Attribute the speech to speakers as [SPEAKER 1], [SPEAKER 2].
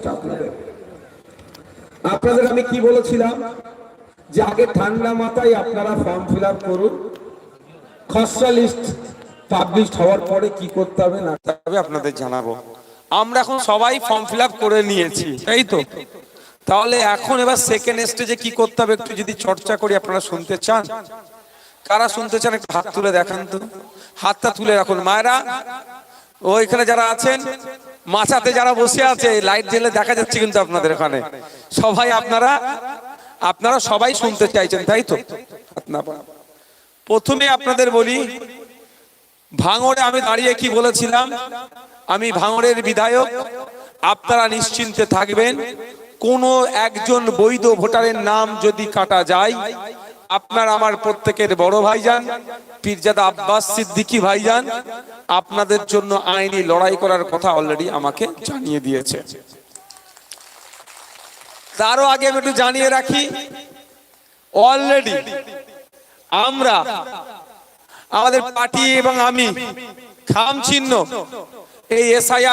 [SPEAKER 1] লিস্টটা আপনাদের। আপনাদের আমি কি বলেছিলাম? যে আগে ঠান্ডা মাথায় আপনারা ফর্ম ফিল করুন। খসড়া লিস্ট পাবলিশ হওয়ার পরে কি করতে হবে না
[SPEAKER 2] তবে আপনাদের জানাব। আমরা এখন সবাই ফর্ম ফিল করে নিয়েছি, তাই তো? তাহলে এখন এবার সেকেন্ড স্টেজে কি করতে হবে একটু যদি চর্চা করি, আপনারা শুনতে চান? কারা শুনতে চান একটু হাত তুলে দেখান তো। হাতটা তুলে রাখুন। মায়েরা, ওইখানে যারা আছেন মাচাতে যারা বসে আছে, লাইট জেলে দেখা যাচ্ছে কিন্তু আপনাদের ওখানে সবাই আপনারা আপনারা সবাই শুনতে চাইছেন, তাই তো? হাত প্রথমে আপনাদের বলি, ভাঙড়ে আমি দাঁড়িয়ে কি বলেছিলাম? আমি ভাঙড়ের বিধায়ক, আপনারা নিশ্চিন্তে থাকবেন, কোন একজন বৈধ ভোটারের নাম যদি কাটা যায় আপনার আমার প্রত্যেকের বড় ভাইজান, পীরজাদা আব্বাস সিদ্দিকি ভাইজান, আপনাদের জন্য আইনি লড়াই করার কথা অলরেডি আমাকে জানিয়ে দিয়েছে। তারও আগে আমি একটু জানিয়ে রাখি অলরেডি আমরা, আমাদের পার্টি এবং আমি খাম চিহ্ন এই এসআইআর